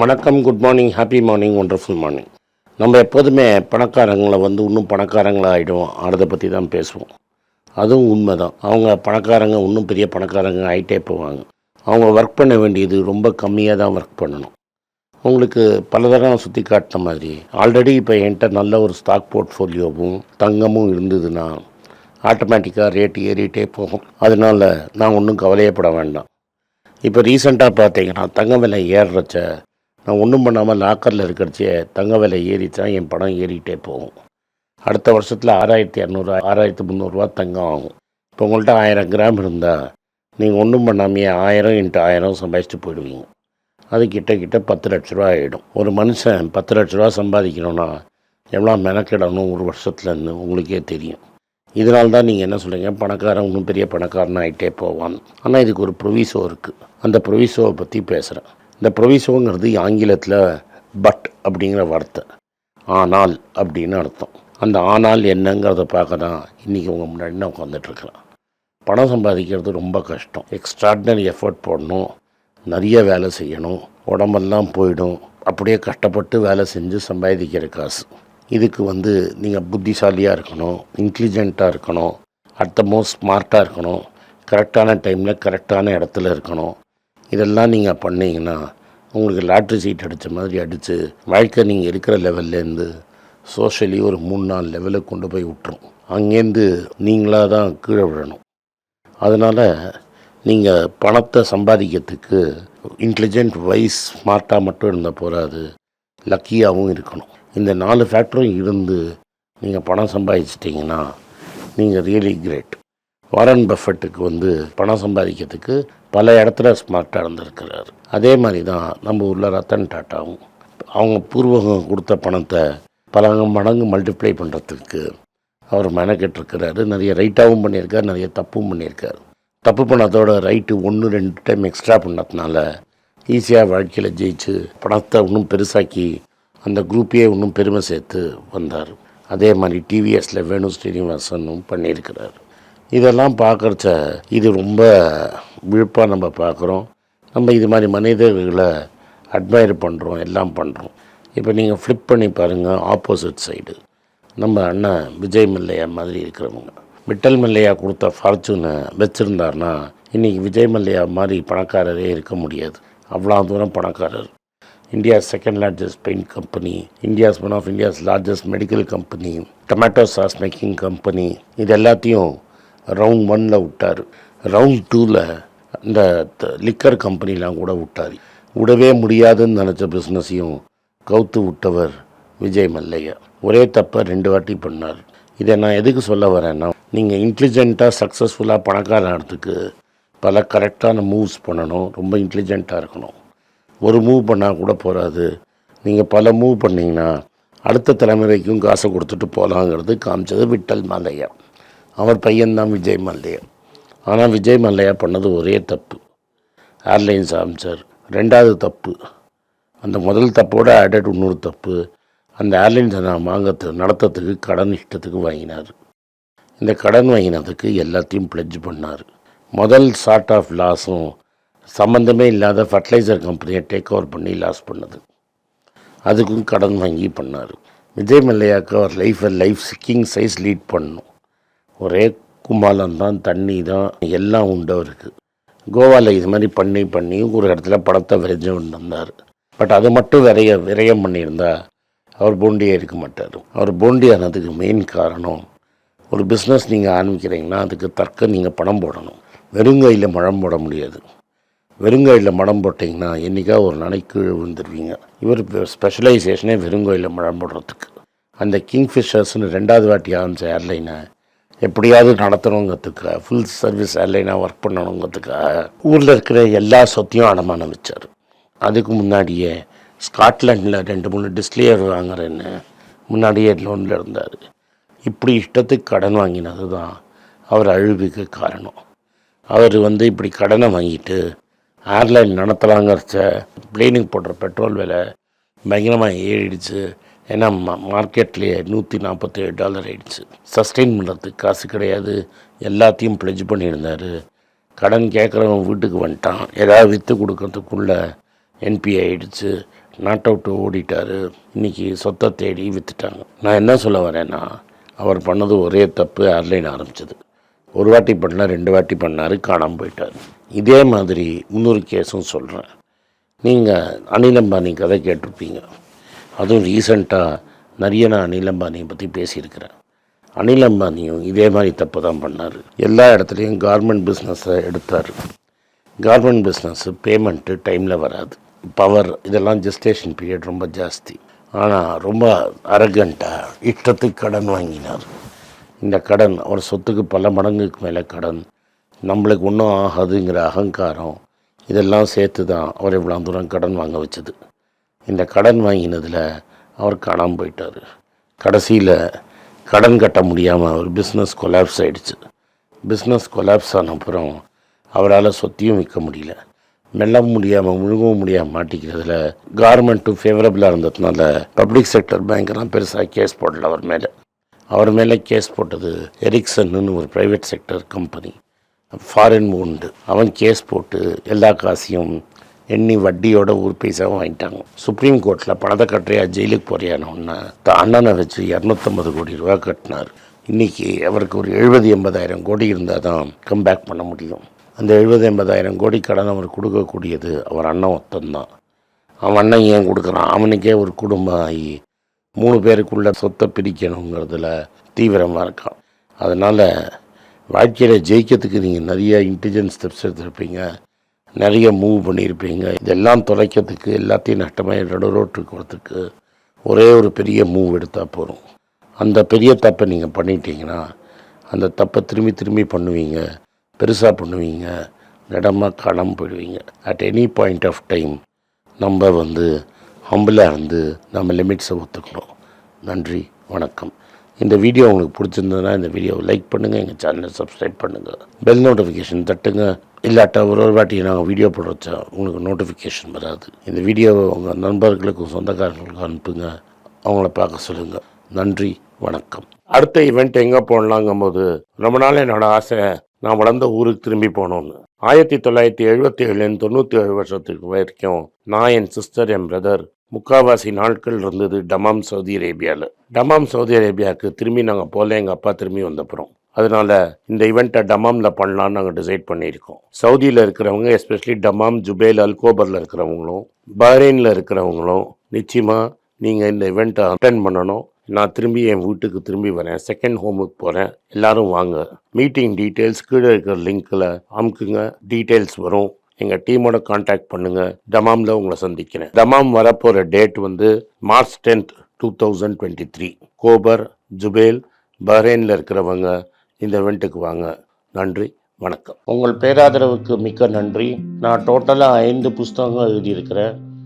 வணக்கம் good morning happy morning wonderful morning நம்ம எப்போதுமே பணக்காரங்களை வந்து இன்னும் பணக்காரங்களாக ஆகிடுவோம் அதை பற்றி தான் பேசுவோம். அதுவும் உண்மை தான் அவங்க பணக்காரங்க இன்னும் பெரிய பணக்காரங்க ஆகிட்டே போவாங்க. அவங்க ஒர்க் பண்ண வேண்டியது ரொம்ப கம்மியாக தான் ஒர்க் பண்ணணும். உங்களுக்கு பல சுற்றி காட்டின மாதிரி ஆல்ரெடி இப்போ என்கிட்ட நல்ல ஒரு ஸ்டாக் போர்ட்ஃபோலியோவும் தங்கமும் இருந்ததுன்னா ஆட்டோமேட்டிக்காக ரேட் ஏறிட்டே போகும். அதனால் நான் ஒன்றும் கவலையப்பட வேண்டாம். இப்போ ரீசெண்டாக பார்த்தீங்கன்னா தங்க விலை ஏறுறச்ச நான் ஒன்றும் பண்ணாமல் லாக்கரில் இருக்கிறச்சே தங்க விலை ஏறிச்சா என் பணம் ஏறிட்டே போகும். அடுத்த வருஷத்தில் ஆறாயிரத்தி இரநூறு ஆறாயிரத்தி முந்நூறுரூவா தங்கம் ஆகும். இப்போ உங்கள்கிட்ட ஆயிரம் கிராம் இருந்தால் நீங்கள் ஒன்றும் பண்ணாமையே ஆயிரம் இன்ட்டு ஆயிரம் சம்பாதிச்சுட்டு போயிடுவீங்க. அது கிட்ட கிட்ட பத்து லட்ச ரூபா ஆகிடும் ஒரு மனுஷன் பத்து லட்ச ரூபா சம்பாதிக்கணும்னா எவ்வளோ மெனக்கிடணும் ஒரு வருஷத்துலேருந்து உங்களுக்கே தெரியும். இதனால தான் நீங்கள் என்ன சொல்கிறீங்க பணக்காரன் இன்னும் பெரிய பணக்காரன் ஆகிட்டே போவான். ஆனால் இதுக்கு ஒரு ப்ரொவிசோ இருக்குது அந்த ப்ரொவிசோவை பற்றி பேசுகிறேன் இந்த ப்ரொவிசோங்கிறது ஆங்கிலத்தில் பட் அப்படிங்கிற வார்த்தை. ஆனால் அப்படின்னு அர்த்தம். அந்த ஆனால் என்னங்கிறத பார்க்க தான் இன்றைக்கி உங்கள் முன்னாடி நான் உட்காந்துட்ருக்குறேன் பணம் சம்பாதிக்கிறது ரொம்ப கஷ்டம். எக்ஸ்ட்ராடினரி எஃபர்ட் போடணும். நிறைய வேலை செய்யணும். உடம்பெல்லாம் போயிடும். அப்படியே கஷ்டப்பட்டு வேலை செஞ்சு சம்பாதிக்கிற காசு. இதுக்கு வந்து நீங்கள் புத்திசாலியாக இருக்கணும். இன்டெலிஜென்ட்டாக இருக்கணும். அட் த மோஸ்ட் ஸ்மார்ட்டாக இருக்கணும் கரெக்டான டைமில் கரெக்டான இடத்துல இருக்கணும். இதெல்லாம் நீங்கள் பண்ணிங்கன்னா உங்களுக்கு லாட்ரி சீட் அடித்த மாதிரி அடித்து வாழ்க்கை நீங்கள் இருக்கிற லெவல்லேருந்து சோஷியலி ஒரு மூணு நாலு லெவலுக்கு கொண்டு போய் விட்டுரும். அங்கேருந்து நீங்களாக தான் கீழே விழணும். அதனால் நீங்கள் பணத்தை சம்பாதிக்கிறதுக்கு இன்டெலிஜென்ட் வைஸ் ஸ்மார்ட்டாக மட்டும் இருந்தால் போகாது லக்கியாகவும் இருக்கணும். இந்த நாலு ஃபேக்டரும் இருந்து நீங்கள் பணம் சம்பாதிச்சிட்டிங்கன்னா நீங்கள் ரியலி கிரேட் வாரன் பஃபெட்டுக்கு வந்து பணம் சம்பாதிக்கிறதுக்கு பல இடத்துல ஸ்மார்ட்டாக இருந்திருக்கிறாரு. அதே மாதிரி தான் நம்ம ஊரில் ரத்தன் டாட்டாவும். அவங்க பூர்வகம் கொடுத்த பணத்தை பல மடங்கு மல்டிப்ளை பண்ணுறதுக்கு அவர் மெனக்கெட்டிருக்கிறாரு. நிறைய ரைட்டாகவும் பண்ணியிருக்காரு நிறைய தப்பும் பண்ணியிருக்காரு. தப்பு பண்ணதோட ரைட்டு ஒன்று ரெண்டு டைம் எக்ஸ்ட்ரா பண்ணதுனால ஈஸியாக வாழ்க்கையில் ஜெயிச்சு பணத்தை இன்னும் பெருசாக்கி அந்த குரூப்பையே இன்னும் பெருமை சேர்த்து வந்தார். அதே மாதிரி டிவிஎஸில் வேணு ஸ்ரீனிவாசனும் பண்ணியிருக்கிறார். இதெல்லாம் பார்க்குறச்ச இது ரொம்ப விழுப்பாக நம்ம பார்க்குறோம். நம்ம இது மாதிரி மனிதர்களை அட்மையர் பண்ணுறோம் எல்லாம் பண்ணுறோம் இப்போ நீங்கள் ஃப்ளிப் பண்ணி பாருங்கள் ஆப்போசிட் சைடு நம்ம அண்ணன் விஜய் மல்லையா மாதிரி இருக்கிறவங்க. விட்டல் மல்லையா கொடுத்த ஃபார்ச்சூனை வச்சுருந்தாருனா இன்றைக்கி விஜய் மல்லையா மாதிரி பணக்காரரே இருக்க முடியாது. அவ்வளோ தூரம் பணக்காரர். India second largest paint company India's one of India's largest medical company tomato sauce making company இது எல்லாத்தையும் ரவுண்ட் ஒனில் விட்டார். ரவுண்ட் டூவில் இந்த லிக்கர் கம்பெனிலாம் கூட விட்டார். விடவே முடியாதுன்னு நினச்ச பிஸ்னஸையும் கவுத்து விட்டவர் விஜய் மல்லையா. ஒரே தப்பை ரெண்டு வாட்டி பண்ணார். இதை நான் எதுக்கு சொல்ல வரேன்னா நீங்கள் இன்டெலிஜென்ட்டாக சக்ஸஸ்ஃபுல்லாக பணக்கார பணக்காரத்துக்கு பல கரெக்டான மூவ்ஸ் பண்ணணும். ரொம்ப இன்டெலிஜென்ட்டாக இருக்கணும். ஒரு மூவ் பண்ணால் கூட போகாது நீங்கள் பல மூவ் பண்ணிங்கன்னா அடுத்த தலைமுறைக்கும் காசை கொடுத்துட்டு போகலாங்கிறது காமிச்சது விட்டல் மல்லையா. அவர் பையன்தான் விஜய் மல்லையா? ஆனால் விஜய் மல்லையா பண்ணது ஒரே தப்பு. ஏர்லைன்ஸ் அமைச்சர் ரெண்டாவது தப்பு. அந்த முதல் தப்போட ஆடட் இன்னொரு தப்பு. அந்த ஏர்லைன்ஸை நான் வாங்கிறது நடத்துறதுக்கு கடன் இஷ்டத்துக்கு வாங்கினார். இந்த கடன் வாங்கினதுக்கு எல்லாத்தையும் பிளட்ஜ் பண்ணார். முதல் சார்ட் ஆஃப் லாஸும் சம்மந்தமே இல்லாத ஃபர்டிலைசர் கம்பெனியை டேக் ஓவர் பண்ணி லாஸ் பண்ணது. அதுக்கும் கடன் வாங்கி பண்ணார். விஜய் மல்லையாக்கு அவர் லைஃப்பை லைஃப் சிக்கிங் சைஸ் லீட் பண்ணணும். ஒரே கும்பாலம் தான் தண்ணி தான் எல்லாம் உண்டு அவருக்கு. கோவாவில் இது மாதிரி பண்ணி பண்ணி ஒரு இடத்துல படத்தை விரைஞ்சு வந்தார் பட் அது மட்டும் விரைய விரயம் பண்ணியிருந்தா அவர் போண்டியே இருக்க மாட்டார். அவர் போண்டி ஆனதுக்கு மெயின் காரணம் ஒரு பிஸ்னஸ் நீங்கள் ஆரம்பிக்கிறீங்கன்னா அதுக்கு தர்க்க நீங்கள் பணம் போடணும். வெறுங்கையில் மழம் போட முடியாது. வெறுங்கையில் மடம் போட்டிங்கன்னா என்றைக்கா ஒரு நாளைக்கு கீழே விழுந்துருவீங்க. இவர் ஸ்பெஷலைசேஷனே வெறுங்கையில் மழம் போடுறதுக்கு. அந்த கிங்ஃபிஷர்ஸ்னு ரெண்டாவது வாட்டி ஆரம்பித்த ஏர்லைனை எப்படியாவது நடத்தணுங்கிறதுக்காக ஃபுல் சர்வீஸ் ஏர்லைனாக ஒர்க் பண்ணணுங்கிறதுக்காக ஊரில் இருக்கிற எல்லா சொத்தையும் அடமானம் வச்சார். அதுக்கு முன்னாடியே ஸ்காட்லாண்டில் ரெண்டு மூணு டிஸ்லேயர் வாங்குறேன்னு முன்னாடியே லோனில் இருந்தார். இப்படி இஷ்டத்துக்கு கடன் வாங்கினது தான் அவர் அழிவுக்கு காரணம். அவர் வந்து இப்படி கடனை வாங்கிட்டு ஏர்லைன் நடத்தலாங்கிறச்ச பிளேனுக்கு போடுற பெட்ரோல் விலை பயங்கரமாக ஏறிடுச்சு. ஏன்னா மார்க்கெட்லேயே நூற்றி நாற்பத்தேழு டாலர் ஆகிடுச்சு சஸ்டெயின் பண்ணுறதுக்கு காசு கிடையாது. எல்லாத்தையும் ப்ளெஜ் பண்ணியிருந்தார். கடன் கேட்குறவன் வீட்டுக்கு வந்துட்டான். ஏதாவது விற்று கொடுக்கறதுக்குள்ளே என்பி ஆகிடுச்சு நாட் அவுட் ஓடிட்டார். இன்னைக்கு சொத்தை தேடி விற்றுட்டாங்க நான் என்ன சொல்ல வரேன்னா அவர் பண்ணது ஒரே தப்பு ஏர்லைன் ஆரம்பிச்சது. ஒரு வாட்டி பண்ணல ரெண்டு வாட்டி பண்ணார் காணாமல் போயிட்டார். இதே மாதிரி இன்னொரு கேஸும் சொல்கிறேன் நீங்கள் அனில் அம்பானி கதை கேட்டிருப்பீங்க. அதுவும் ரீசண்டாக நிறைய நான் அனில் அம்பானியை பற்றி பேசியிருக்கிறேன் அனில் அம்பானியும் இதே மாதிரி தப்பு தான் பண்ணார். எல்லா இடத்துலையும் கார்மெண்ட் பிஸ்னஸை எடுத்தார். கார்மெண்ட் பிஸ்னஸ்ஸு பேமெண்ட்டு டைமில் வராது. பவர் இதெல்லாம் ஜெஸ்டேஷன் பீரியட் ரொம்ப ஜாஸ்தி. ஆனால் ரொம்ப அரகண்ட்டாக இஷ்டத்துக்கு கடன் வாங்கினார். இந்த கடன் அவர் சொத்துக்கு பல மடங்குக்கு மேலே கடன் நம்மளுக்கு ஒன்றும் ஆகாதுங்கிற அகங்காரம் இதெல்லாம் சேர்த்து தான் அவர் இவ்வளோ தூரம் கடன் வாங்க வச்சது. இந்த கடன் வாங்கினதில் அவர் காணாமல் போயிட்டார். கடைசியில் கடன் கட்ட முடியாமல் அவர் பிஸ்னஸ் கொலாப்ஸ் ஆகிடுச்சு பிஸ்னஸ் கொலாப்ஸ் ஆன அப்புறம் அவரால் சொத்தியும் விற்க முடியல. மெல்ல முடியாமல் முழுகவும் முடியாமல் மாட்டிக்கிறதுல கவர்மெண்ட்டும் ஃபேவரபிளாக இருந்ததுனால பப்ளிக் செக்டர் பேங்க்கெல்லாம் பெருசாக கேஸ் போடல அவர் மேலே. அவர் மேலே கேஸ் போட்டது எரிக்சன்னு ஒரு ப்ரைவேட் செக்டர் கம்பெனி ஃபாரின் உண்டு அவன் கேஸ் போட்டு எல்லா காசையும் எண்ணி வட்டியோட ஒரு பைசாவும் வாங்கிட்டாங்க. சுப்ரீம் கோர்ட்டில் பணத்தை கட்டுறியா ஜெயிலுக்கு போறியான்னு ஒன்று தான் அண்ணனை வச்சு இரநூத்தம்பது கோடி ரூபா கட்டினார். இன்றைக்கி அவருக்கு ஒரு எழுபது எண்பதாயிரம் கோடி இருந்தால் தான் கம்பேக் பண்ண முடியும். அந்த எழுபது எண்பதாயிரம் கோடி கடன் அவர் கொடுக்கக்கூடியது அவர் அண்ணன் ஒத்தந்தான். அவன் அண்ணன் ஏன் கொடுக்குறான்? அவனுக்கே ஒரு குடும்பம் ஆகி மூணு பேருக்குள்ள சொத்தை பிரிக்கணுங்கிறதுல தீவிரமாக இருக்கான். அதனால் வாழ்க்கையில் ஜெயிக்கிறதுக்கு நீங்கள் நிறைய இன்டெலிஜென்ஸ் ஸ்டெப்ஸ் எடுத்திருப்பீங்க. நிறைய மூவ் பண்ணியிருப்பீங்க. இதெல்லாம் தொலைக்கிறதுக்கு எல்லாத்தையும் நட்டமாக நடுரோட்டுக்கு வரத்துக்கு ஒரே ஒரு பெரிய மூவ் எடுத்தால் போதும். அந்த பெரிய தப்பை நீங்கள் பண்ணிட்டீங்கன்னா அந்த தப்பை திரும்பி திரும்பி பண்ணுவீங்க. பெருசாக பண்ணுவீங்க. இடமா காணாமல் போயிடுவீங்க. At any point of time நம்ம வந்து ஹம்பிளாக இருந்து நம்ம லிமிட்ஸை ஒத்துக்கணும். நன்றி வணக்கம். இந்த வீடியோ உங்களுக்கு பிடிச்சிருந்ததுன்னா இந்த வீடியோவை லைக் பண்ணுங்கள் எங்கள் சேனலை சப்ஸ்கிரைப் பண்ணுங்கள் பெல் நோட்டிஃபிகேஷன் தட்டுங்க. இல்லாட்டா ஒரு ஒரு வாட்டி நாங்கள் வீடியோ போட வச்சா உங்களுக்கு நோட்டிஃபிகேஷன் வராது. இந்த வீடியோவை உங்கள் நண்பர்களுக்கும் சொந்தக்காரர்களுக்கும் அனுப்புங்க. அவங்கள பார்க்க சொல்லுங்கள் நன்றி வணக்கம். அடுத்த ஈவெண்ட் எங்கே போடலாங்கும் போது ரொம்ப நாள் என்னோட ஆசை நான் வளர்ந்த ஊருக்கு திரும்பி போகணும்னு. ஆயிரத்தி தொள்ளாயிரத்தி எழுபத்தி ஏழுலேருந்து தொண்ணூற்றி ஏழு வருஷத்துக்கு வரைக்கும் நான் என் சிஸ்டர் என் பிரதர் முக்காவாசி நாட்கள் இருந்தது டமாம் சவுதி அரேபியாவில் டமாம் சவுதி அரேபியாவுக்கு திரும்பி நாங்கள் போகல எங்கள் அப்பா திரும்பி வந்தப்புறம். அதனால இந்த ஈவெண்ட்டை டமாமில் பண்ணலான்னு நாங்கள் டிசைட் பண்ணியிருக்கோம். சவுதியில் இருக்கிறவங்க எஸ்பெஷலி டமாம் ஜுபேல் அல்கோபரில் இருக்கிறவங்களும் பஹ்ரைனில் இருக்கிறவங்களும் நிச்சயமாக நீங்கள் இந்த ஈவெண்ட்டை அட்டன் பண்ணணும். நான் திரும்பி என் வீட்டுக்கு திரும்பி வரேன். செகண்ட் ஹோமுக்கு போகிறேன் எல்லாரும் வாங்க. மீட்டிங் டீட்டெயில்ஸ் கீழே இருக்கிற லிங்க்கில் அமுக்குங்க. டீட்டெயில்ஸ் வரும். எங்கள் டீமோட காண்டாக்ட் பண்ணுங்கள் டமாமில் உங்களை சந்திக்கிறேன். டமாம் வரப்போகிற டேட் வந்து March tenth two thousand twenty three Khobar Jubail பஹ்ரைனில் இருக்கிறவங்க இந்த இவெண்ட்டுக்கு வாங்க. நன்றி வணக்கம். உங்கள் பேராதரவுக்கு மிக்க நன்றி. நான் டோட்டலாக ஐந்து புஸ்தகங்கள் எழுதியிருக்கிறேன்.